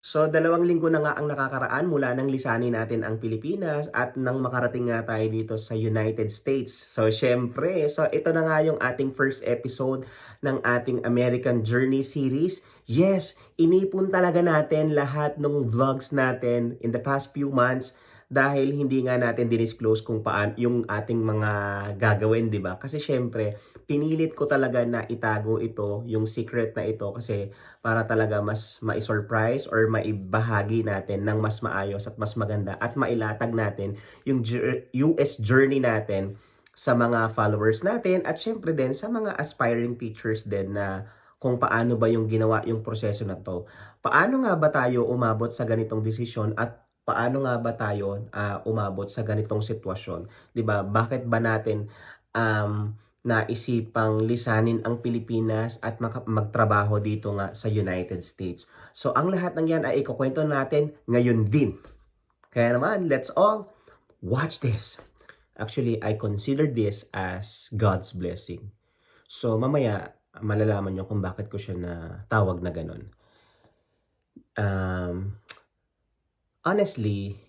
So, dalawang linggo na nga ang nakakaraan mula nang lisanin natin ang Pilipinas at nang makarating nga tayo dito sa United States. So, syempre, so ito na nga yung ating first episode ng ating American Journey series. Yes, inipon talaga natin lahat ng vlogs natin in the past few months dahil hindi nga natin dinisclose kung paan yung ating mga gagawin, 'di ba? Kasi syempre, pinilit ko talaga na itago ito, yung secret na ito kasi para talaga mas mai-surprise or maibahagi natin ng mas maayos at mas maganda at mailatag natin yung US journey natin sa mga followers natin at syempre din sa mga aspiring teachers din na kung paano ba yung ginawa yung proseso na to. Paano nga ba tayo umabot sa ganitong desisyon at paano nga ba tayo ah, umabot sa ganitong sitwasyon? 'Di ba? Bakit ba natin um, naisipang lisanin ang Pilipinas at magtrabaho dito nga sa United States? So, ang lahat ng yan ay ikukwento natin ngayon din. Kaya naman, let's all watch this. Actually, I consider this as God's blessing. So, mamaya, malalaman nyo kung bakit ko siya na tawag na ganun. Um, honestly,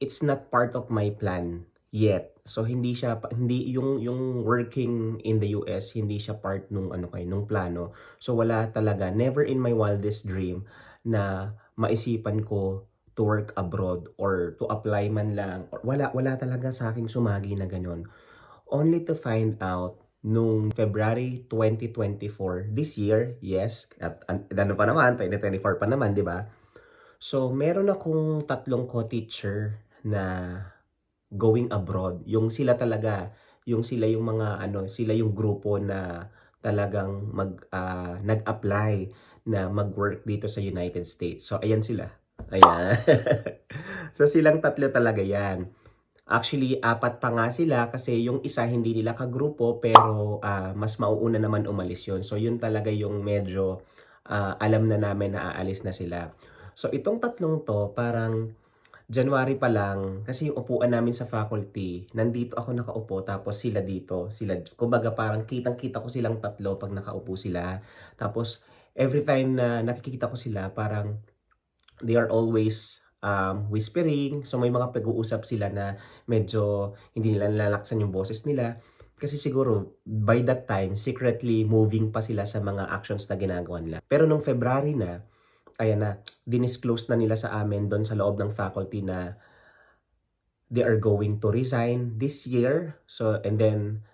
it's not part of my plan yet. So hindi siya hindi yung yung working in the US hindi siya part nung ano kay nung plano. So wala talaga never in my wildest dream na maisipan ko to work abroad or to apply man lang. Wala wala talaga sa aking sumagi na ganun. Only to find out nung February 2024 this year, yes, at an- ano pa naman, 2024 pa naman, di ba? So, meron akong tatlong co-teacher na going abroad. Yung sila talaga, yung sila yung mga ano, sila yung grupo na talagang mag ah, nag-apply na mag-work dito sa United States. So, ayan sila. Ayan. so, silang tatlo talaga yan. Actually, apat pa nga sila kasi yung isa hindi nila kagrupo pero ah, mas mauuna naman umalis yun. So, yun talaga yung medyo ah, alam na namin na aalis na sila. So, itong tatlong to, parang January pa lang, kasi yung upuan namin sa faculty, nandito ako nakaupo, tapos sila dito. Sila, kumbaga parang kitang-kita ko silang tatlo pag nakaupo sila. Tapos, every time na nakikita ko sila, parang they are always um, whispering. So, may mga pag-uusap sila na medyo hindi nila nalalaksan yung boses nila. Kasi siguro, by that time, secretly moving pa sila sa mga actions na ginagawa nila. Pero nung February na, ayan na, dinisclose na nila sa amin doon sa loob ng faculty na they are going to resign this year. So, and then,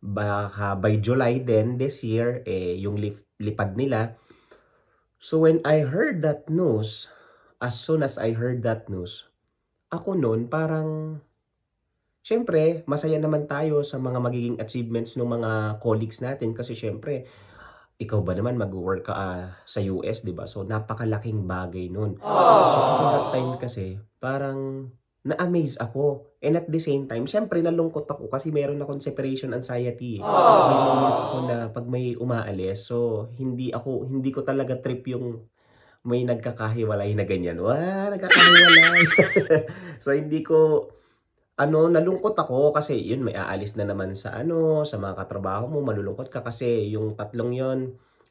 baka by July then this year, eh, yung lip- lipad nila. So, when I heard that news, as soon as I heard that news, ako noon parang, syempre, masaya naman tayo sa mga magiging achievements ng mga colleagues natin kasi syempre, ikaw ba naman mag-work ka ah, sa US, 'di ba? So napakalaking bagay nun. So ako that time kasi parang na-amaze ako. And at the same time, syempre nalungkot ako kasi meron akong separation anxiety. eh. May moment ako na pag may umaalis, so hindi ako hindi ko talaga trip yung may nagkakahiwalay na ganyan. Wah, nagkakahiwalay. so hindi ko ano, nalungkot ako kasi yun may aalis na naman sa ano, sa mga katrabaho mo, malulungkot ka kasi yung tatlong yon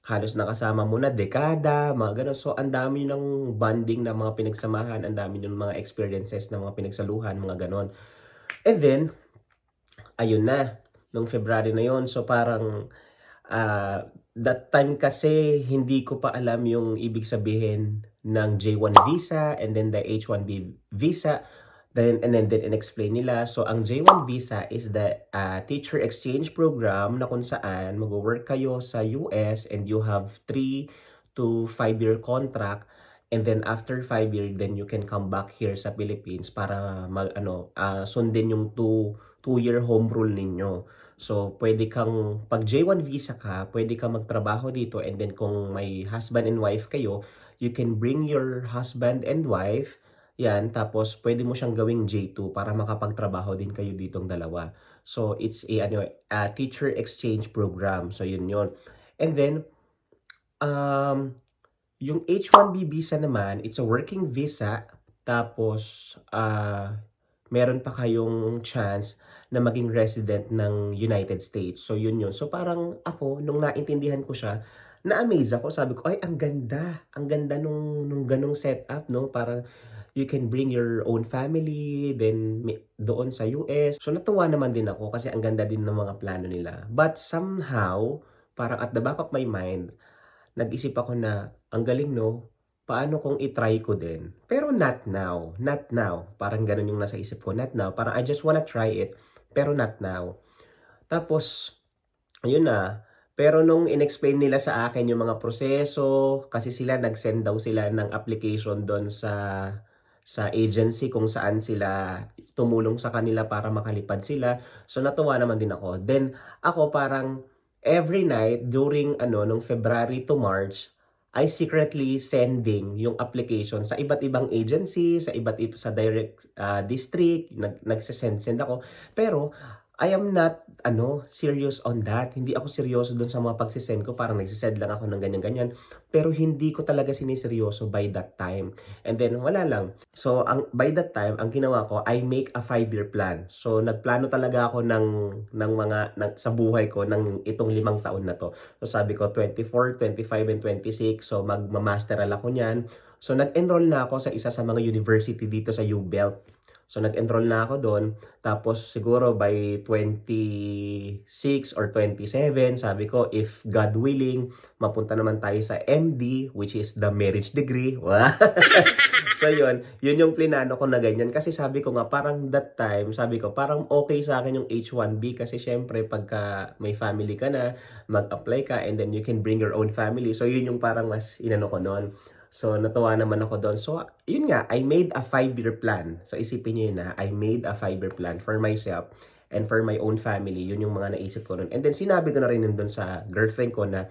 halos nakasama mo na dekada, mga ganun. So, ang dami ng bonding na mga pinagsamahan, ang dami ng mga experiences na mga pinagsaluhan, mga ganun. And then, ayun na, nung February na yon So, parang, ah, that time kasi, hindi ko pa alam yung ibig sabihin ng J1 visa and then the H1B visa. Then, and then, then in-explain nila. So, ang J1 visa is the uh, teacher exchange program na kung saan mag-work kayo sa US and you have 3 to 5 year contract. And then after 5 year, then you can come back here sa Philippines para mag, ano, ah, sundin yung 2 2 year home rule ninyo. So, pwede kang, pag J1 visa ka, pwede kang magtrabaho dito and then kung may husband and wife kayo, you can bring your husband and wife yan, tapos pwede mo siyang gawing J2 para makapagtrabaho din kayo ditong dalawa. So, it's a, ano, a teacher exchange program. So, yun yun. And then, um, yung H1B visa naman, it's a working visa. Tapos, ah, meron pa kayong chance na maging resident ng United States. So, yun yun. So, parang ako, nung naintindihan ko siya, na-amaze ako. Sabi ko, ay, ang ganda. Ang ganda nung, nung ganong setup, no? Parang, you can bring your own family, then doon sa US. So, natuwa naman din ako kasi ang ganda din ng mga plano nila. But somehow, parang at the back of my mind, nag-isip ako na, ang galing, no? Paano kung itry ko din? Pero not now. Not now. Parang ganun yung nasa isip ko. Not now. Parang I just wanna try it. Pero not now. Tapos, ayun na. Pero nung inexplain nila sa akin yung mga proseso, kasi sila nag-send daw sila ng application doon sa sa agency kung saan sila tumulong sa kanila para makalipad sila. So natuwa naman din ako. Then ako parang every night during ano nung February to March, I secretly sending yung application sa iba't ibang agency, sa iba't ib- sa direct ah, district, nag nagsesend send ako. Pero I am not ano serious on that. Hindi ako seryoso doon sa mga pagsisend ko. Parang nagsisend lang ako ng ganyan-ganyan. Pero hindi ko talaga siniseryoso by that time. And then wala lang. So ang by that time, ang ginawa ko, I make a five-year plan. So nagplano talaga ako ng ng mga ng, sa buhay ko ng itong limang taon na to. So sabi ko 24, 25 and 26. So magma-masteral ako niyan. So nag-enroll na ako sa isa sa mga university dito sa UBelt. So nag-enroll na ako doon. Tapos siguro by 26 or 27, sabi ko if God willing, mapunta naman tayo sa MD which is the marriage degree. So yun, yun yung plinano ko na ganyan kasi sabi ko nga parang that time, sabi ko parang okay sa akin yung H1B kasi syempre pagka may family ka na, mag-apply ka and then you can bring your own family. So yun yung parang mas inano ko noon. So, natuwa naman ako doon. So, yun nga, I made a five-year plan. So, isipin niyo yun na, I made a five-year plan for myself and for my own family. Yun yung mga naisip ko noon. And then, sinabi ko na rin doon sa girlfriend ko na,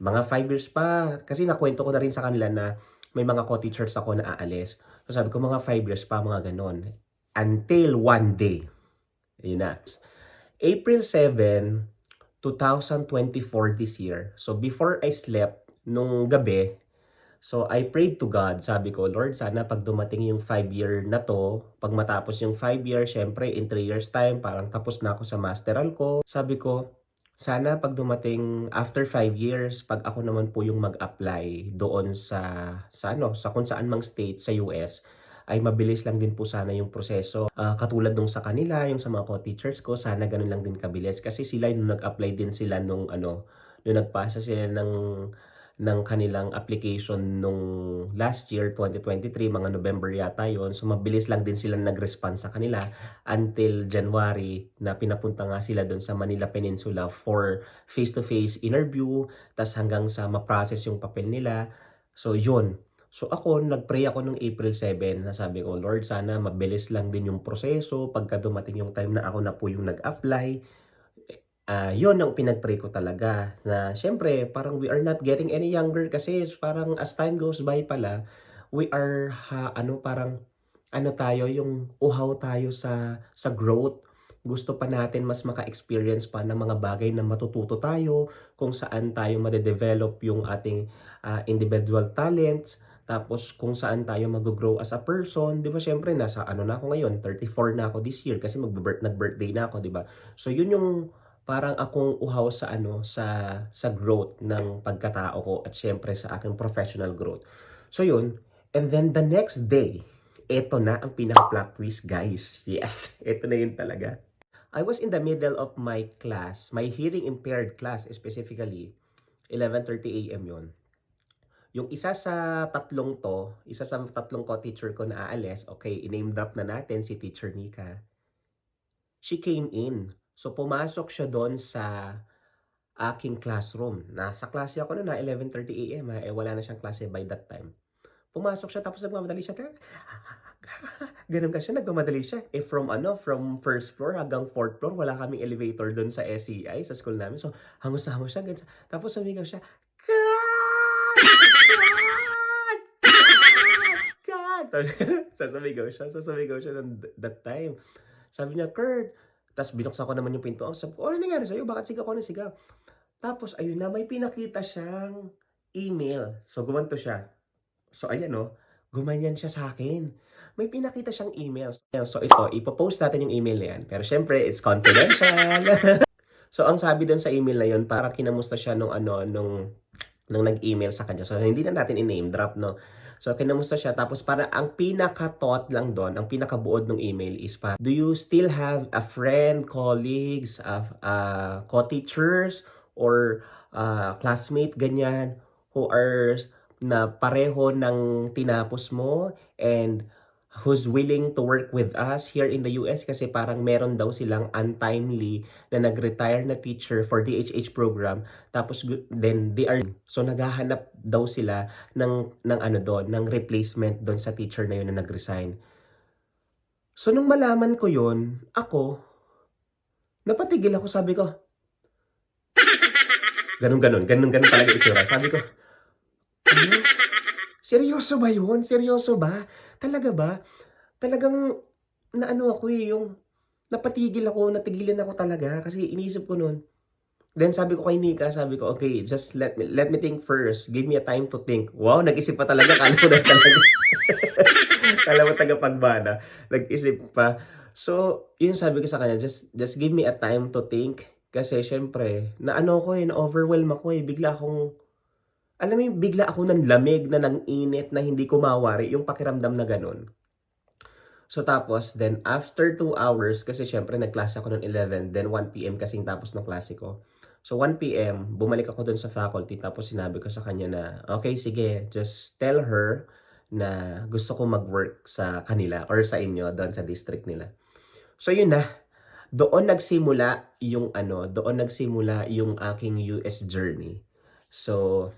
mga five years pa, kasi nakwento ko na rin sa kanila na may mga co-teachers ako na aalis. So, sabi ko, mga five years pa, mga ganon. Until one day. Yun na. April 7, 2024 this year. So, before I slept, nung gabi, So, I prayed to God. Sabi ko, Lord, sana pag dumating yung 5 year na to, pag matapos yung 5 year, syempre, in 3 years time, parang tapos na ako sa masteral ko. Sabi ko, sana pag dumating after 5 years, pag ako naman po yung mag-apply doon sa, sa ano, sa kung saan mang state sa US, ay mabilis lang din po sana yung proseso. Ah, katulad nung sa kanila, yung sa mga co-teachers ko, sana ganun lang din kabilis. Kasi sila yung nag-apply din sila nung ano, nung nagpasa sila ng ng kanilang application nung last year, 2023, mga November yata yon So, mabilis lang din sila nag-respond sa kanila until January na pinapunta nga sila doon sa Manila Peninsula for face-to-face interview, tas hanggang sa ma-process yung papel nila. So, yun. So, ako, nag-pray ako nung April 7 na sabi ko, Lord, sana mabilis lang din yung proseso pagka dumating yung time na ako na po yung nag-apply ah yun ang pinag-pray ko talaga na syempre parang we are not getting any younger kasi parang as time goes by pala we are ha, ano parang ano tayo yung uhaw tayo sa sa growth gusto pa natin mas maka-experience pa ng mga bagay na matututo tayo kung saan tayo made-develop yung ating ah, individual talents tapos kung saan tayo mag-grow as a person, 'di ba? Syempre nasa ano na ako ngayon, 34 na ako this year kasi mag-birth nag-birthday na ako, 'di ba? So yun yung parang akong uhaw sa ano sa sa growth ng pagkatao ko at syempre sa aking professional growth. So yun, and then the next day, eto na ang pinaka-plot twist, guys. Yes, eto na yun talaga. I was in the middle of my class, my hearing impaired class specifically, 11:30 AM yon. Yung isa sa tatlong to, isa sa tatlong ko teacher ko na aalis, okay, i-name drop na natin si Teacher Nika. She came in. So pumasok siya doon sa aking classroom. Nasa klase ako noon na 11:30 AM, ha, eh wala na siyang klase by that time. Pumasok siya tapos nagmamadali siya. Ganun ka siya, nagmamadali siya. Eh from ano, from first floor hanggang fourth floor, wala kaming elevator doon sa SEI, sa school namin. So hangos na hangos siya. Ganun. Tapos sumigaw siya, God! God! Sasumigaw siya, sasumigaw siya ng that time. Sabi niya, Kurt, tapos binuksan ko naman yung pinto. Oh, sabi ko, oh, ano nangyari sa'yo? Bakit sigaw ko na sigaw? Tapos, ayun na, may pinakita siyang email. So, gumanto siya. So, ayan o, gumanyan siya sa akin. May pinakita siyang email. So, ito, ipopost natin yung email na yan. Pero, syempre, it's confidential. so, ang sabi doon sa email na yun, parang kinamusta siya nung ano, nung nung nag-email sa kanya. So, hindi na natin in-name drop, no? So, kinamusta siya. Tapos, para ang pinaka-thought lang doon, ang pinaka-buod ng email is para, do you still have a friend, colleagues, uh, uh, co-teachers, or uh, classmate, ganyan, who are na pareho ng tinapos mo and who's willing to work with us here in the US kasi parang meron daw silang untimely na nag-retire na teacher for DHH program tapos then they are so naghahanap daw sila ng ng ano doon ng replacement doon sa teacher na yun na nag-resign. So nung malaman ko yun, ako napatigil ako sabi ko ganun ganun ganun ganun talaga itsura. Sabi ko ano? Seryoso ba yun? Seryoso ba? Talaga ba? Talagang naano ako eh, yung napatigil ako, natigilan ako talaga kasi iniisip ko nun. Then sabi ko kay Nika, sabi ko, okay, just let me, let me think first. Give me a time to think. Wow, nag-isip pa talaga. Kala mo na talaga. Kala mo taga-pagbana. Nag-isip pa. So, yun sabi ko sa kanya, just, just give me a time to think. Kasi syempre, na ano ko eh, na-overwhelm ako eh. Bigla akong alam mo yung bigla ako ng lamig na ng init na hindi ko mawari, yung pakiramdam na ganun. So tapos, then after 2 hours, kasi syempre nagklase ako ng 11, then 1pm kasing tapos ng klase ko. So 1pm, bumalik ako dun sa faculty, tapos sinabi ko sa kanya na, okay, sige, just tell her na gusto ko mag-work sa kanila or sa inyo doon sa district nila. So yun na, doon nagsimula yung ano, doon nagsimula yung aking US journey. So,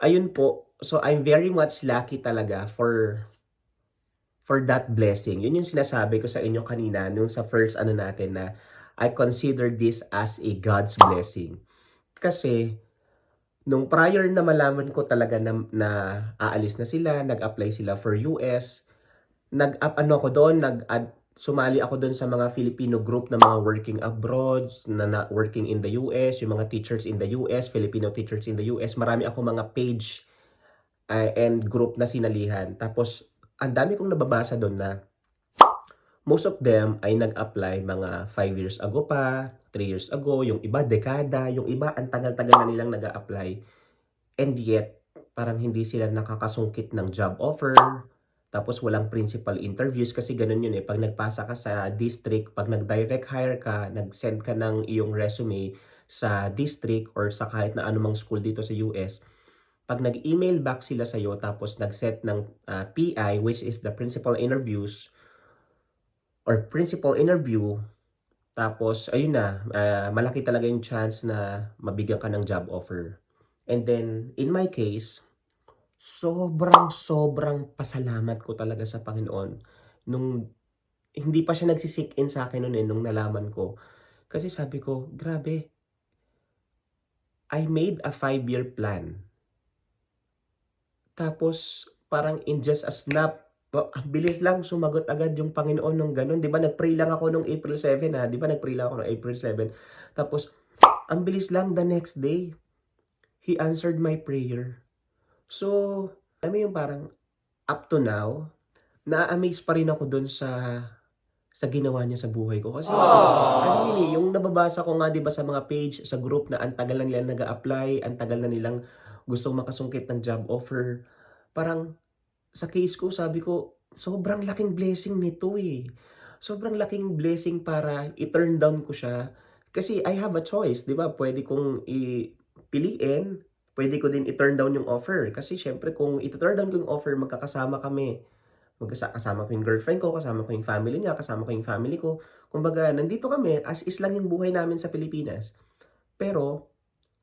ayun po. So I'm very much lucky talaga for for that blessing. Yun yung sinasabi ko sa inyo kanina nung sa first ano natin na I consider this as a God's blessing. Kasi nung prior na malaman ko talaga na, na aalis na sila, nag-apply sila for US, nag ano ko doon, nag sumali ako doon sa mga Filipino group na mga working abroad, na, na working in the US, yung mga teachers in the US, Filipino teachers in the US. Marami ako mga page uh, and group na sinalihan. Tapos, ang dami kong nababasa doon na most of them ay nag-apply mga 5 years ago pa, 3 years ago, yung iba dekada, yung iba ang tagal-tagal na nilang nag apply And yet, parang hindi sila nakakasungkit ng job offer, tapos walang principal interviews kasi ganun yun eh. Pag nagpasa ka sa district, pag nag-direct hire ka, nag-send ka ng iyong resume sa district or sa kahit na anumang school dito sa US, pag nag-email back sila sa iyo tapos nag-set ng uh, ah, PI which is the principal interviews or principal interview tapos ayun na uh, malaki talaga yung chance na mabigyan ka ng job offer. And then in my case, sobrang sobrang pasalamat ko talaga sa Panginoon nung hindi pa siya nagsisik in sa akin noon eh, nung nalaman ko. Kasi sabi ko, grabe, I made a five-year plan. Tapos, parang in just a snap, ang bilis lang sumagot agad yung Panginoon nung ganun. Di ba, nag-pray lang ako nung April 7 ha? Di ba, nag-pray lang ako nung April 7. Tapos, ang bilis lang the next day, He answered my prayer. So, alam mo yung parang up to now, na-amaze pa rin ako doon sa sa ginawa niya sa buhay ko. Kasi, ano yun eh, yung nababasa ko nga, di ba, sa mga page, sa group na ang tagal na nilang nag apply ang tagal na nilang gustong makasungkit ng job offer. Parang, sa case ko, sabi ko, sobrang laking blessing nito eh. Sobrang laking blessing para i-turn down ko siya. Kasi I have a choice, di ba? Pwede kong ipiliin pwede ko din i-turn down yung offer. Kasi syempre kung i-turn down ko yung offer, magkakasama kami. Magkasama ko yung girlfriend ko, kasama ko yung family niya, kasama ko yung family ko. Kumbaga, nandito kami, as is lang yung buhay namin sa Pilipinas. Pero,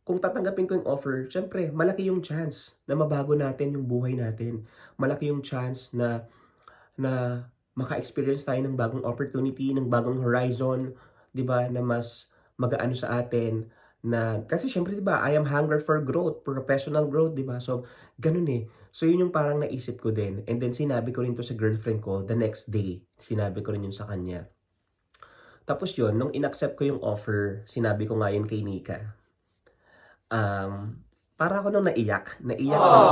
kung tatanggapin ko yung offer, syempre, malaki yung chance na mabago natin yung buhay natin. Malaki yung chance na na maka-experience tayo ng bagong opportunity, ng bagong horizon, 'di ba, na mas magaano sa atin, na kasi syempre 'di ba I am hunger for growth, professional growth 'di ba? So ganun eh. So yun yung parang naisip ko din. And then sinabi ko rin to sa girlfriend ko the next day. Sinabi ko rin yun sa kanya. Tapos yun, nung inaccept ko yung offer, sinabi ko nga yun kay Nika. Um, para ako nung naiyak. Naiyak ako.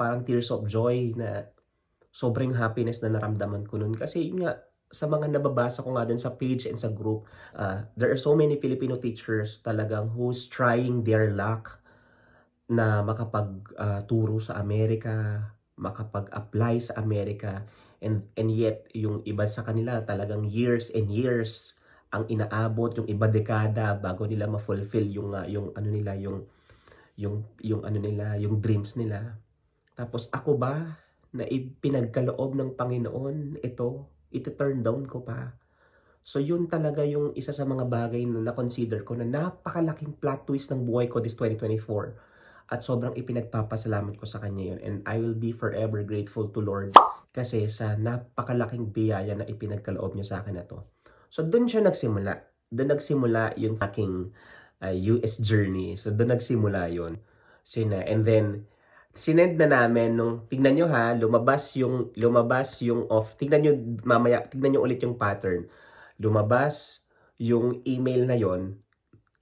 Parang tears of joy na sobrang happiness na naramdaman ko nun. Kasi yun nga, sa mga nababasa ko nga din sa page and sa group, uh, there are so many Filipino teachers talagang who's trying their luck na makapag, ah, turo sa Amerika, makapag-apply sa Amerika, and and yet yung iba sa kanila talagang years and years ang inaabot, yung iba dekada bago nila ma-fulfill yung, ah, yung ano nila, yung yung yung ano nila, yung dreams nila. Tapos ako ba, na ipinagkaloob ng Panginoon ito, ite-turn down ko pa. So yun talaga yung isa sa mga bagay na na-consider ko na napakalaking plot twist ng buhay ko this 2024. At sobrang ipinagpapasalamat ko sa Kanya yun. And I will be forever grateful to Lord kasi sa napakalaking biyaya na ipinagkaloob niya sa akin na to. So doon siya nagsimula. Doon nagsimula yung aking uh, US journey. So doon nagsimula yun. So. And then, sinend na namin nung tignan nyo ha, lumabas yung lumabas yung off. Tignan nyo mamaya, tignan nyo ulit yung pattern. Lumabas yung email na yon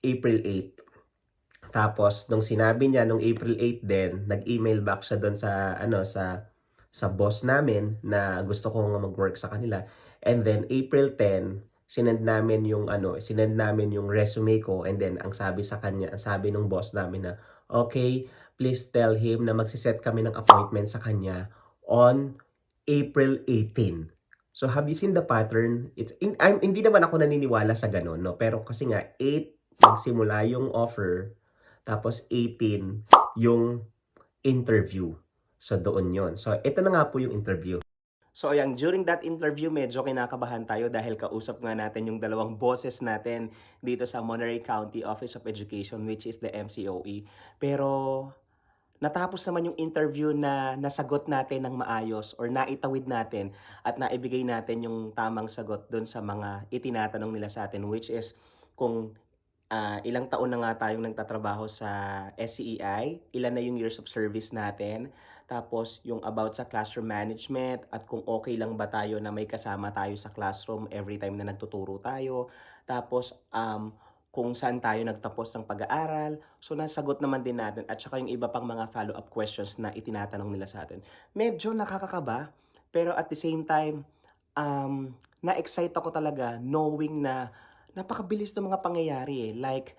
April 8. Tapos nung sinabi niya nung April 8 din, nag-email back siya doon sa ano sa sa boss namin na gusto kong mag-work sa kanila. And then April 10, sinend namin yung ano, sinend namin yung resume ko and then ang sabi sa kanya, ang sabi ng boss namin na okay, please tell him na magsiset kami ng appointment sa kanya on April 18. So have you seen the pattern? It's in, I'm, hindi naman ako naniniwala sa ganun, no? Pero kasi nga 8 nagsimula yung offer tapos 18 yung interview. So doon yon. So ito na nga po yung interview. So ayan, during that interview, medyo kinakabahan tayo dahil kausap nga natin yung dalawang bosses natin dito sa Monterey County Office of Education which is the MCOE. Pero natapos naman yung interview na nasagot natin ng maayos or naitawid natin at naibigay natin yung tamang sagot doon sa mga itinatanong nila sa atin which is kung ah, ilang taon na nga tayong nagtatrabaho sa SCEI, ilan na yung years of service natin, tapos yung about sa classroom management at kung okay lang ba tayo na may kasama tayo sa classroom every time na nagtuturo tayo, tapos um, kung saan tayo nagtapos ng pag-aaral. So nasagot naman din natin at saka yung iba pang mga follow-up questions na itinatanong nila sa atin. Medyo nakakakaba, pero at the same time, um, na-excite ako talaga knowing na napakabilis ng mga pangyayari eh. Like,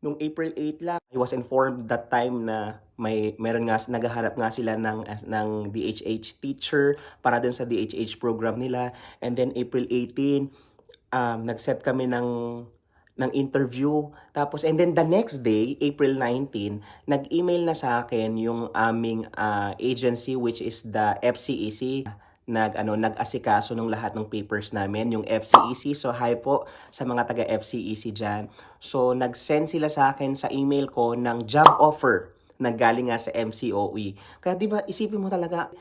nung April 8 lang, I was informed that time na may meron nga naghahanap nga sila ng ng DHH teacher para dun sa DHH program nila. And then April 18, um, nag-set kami ng ng interview. Tapos, and then the next day, April 19, nag-email na sa akin yung aming ah, agency which is the FCEC nag ano nag-asikaso ng lahat ng papers namin yung FCEC so hi po sa mga taga FCEC diyan so nag-send sila sa akin sa email ko ng job offer na galing nga sa MCOE kaya di ba isipin mo talaga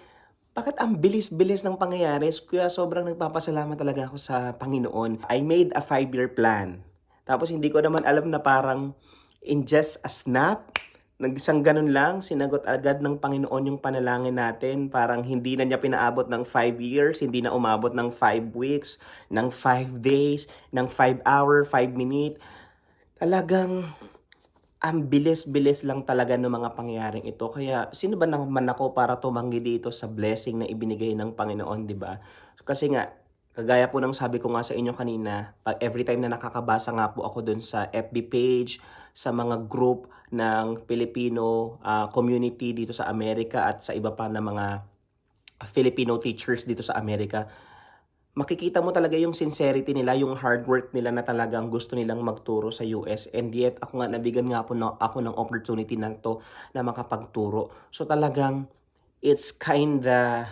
bakit ang bilis-bilis ng pangyayari? Kaya sobrang nagpapasalamat talaga ako sa Panginoon. I made a five-year plan tapos hindi ko naman alam na parang in just a snap, nag-isang ganun lang, sinagot agad ng Panginoon yung panalangin natin. Parang hindi na niya pinaabot ng 5 years, hindi na umabot ng 5 weeks, ng 5 days, ng 5 hour, 5 minute. Talagang ang bilis-bilis lang talaga ng mga pangyayaring ito. Kaya sino ba naman ako para tumanggi dito sa blessing na ibinigay ng Panginoon, di ba? Kasi nga, Kagaya po ng sabi ko nga sa inyo kanina, pag every time na nakakabasa nga po ako dun sa FB page, sa mga group ng Filipino uh, community dito sa Amerika at sa iba pa na mga Filipino teachers dito sa Amerika, makikita mo talaga yung sincerity nila, yung hard work nila na talagang gusto nilang magturo sa US. And yet, ako nga, nabigyan nga po na, ako ng opportunity na to na makapagturo. So talagang, it's kinda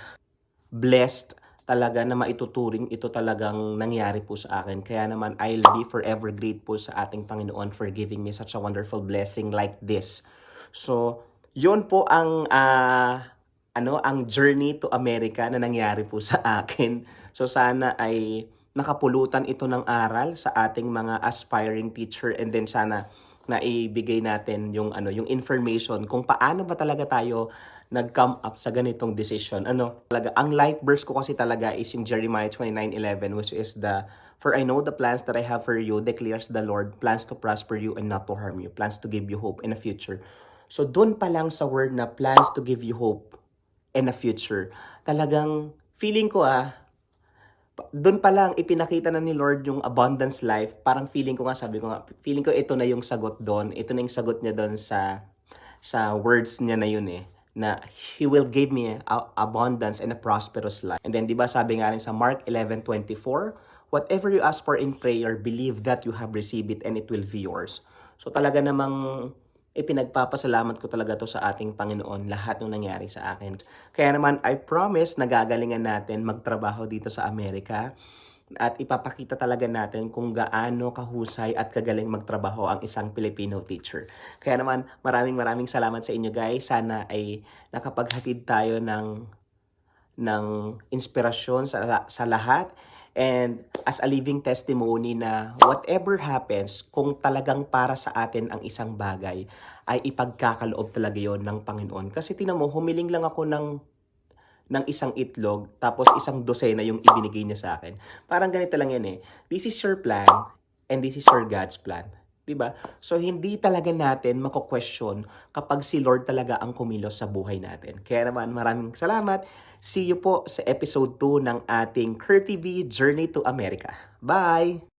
blessed talaga na maituturing ito talagang nangyari po sa akin. Kaya naman, I'll be forever grateful sa ating Panginoon for giving me such a wonderful blessing like this. So, yun po ang uh, ano ang journey to America na nangyari po sa akin. So sana ay nakapulutan ito ng aral sa ating mga aspiring teacher and then sana na ibigay natin yung ano yung information kung paano ba talaga tayo nag-come up sa ganitong decision. Ano, talaga, ang life verse ko kasi talaga is yung Jeremiah 29:11 which is the For I know the plans that I have for you, declares the Lord, plans to prosper you and not to harm you, plans to give you hope in a future. So doon pa lang sa word na plans to give you hope in a future, talagang feeling ko ah, doon pa lang ipinakita na ni Lord yung abundance life. Parang feeling ko nga, sabi ko nga, feeling ko ito na yung sagot doon. Ito na yung sagot niya doon sa sa words niya na yun eh na He will give me a- abundance and a prosperous life. And then, di ba sabi nga rin sa Mark 11.24, Whatever you ask for in prayer, believe that you have received it and it will be yours. So talaga namang ipinagpapasalamat ko talaga to sa ating Panginoon lahat ng nangyari sa akin. Kaya naman, I promise na gagalingan natin magtrabaho dito sa Amerika at ipapakita talaga natin kung gaano kahusay at kagaling magtrabaho ang isang Filipino teacher. Kaya naman, maraming maraming salamat sa inyo guys. Sana ay nakapaghatid tayo ng ng inspirasyon sa, sa lahat and as a living testimony na whatever happens, kung talagang para sa atin ang isang bagay, ay ipagkakaloob talaga yon ng Panginoon. Kasi tinan mo, humiling lang ako ng ng isang itlog, tapos isang dosena yung ibinigay niya sa akin. Parang ganito lang yan eh. This is your plan, and this is your God's plan. 'Di ba? So hindi talaga natin mako-question kapag si Lord talaga ang kumilos sa buhay natin. Kaya naman maraming salamat. See you po sa episode 2 ng ating Cur TV Journey to America. Bye!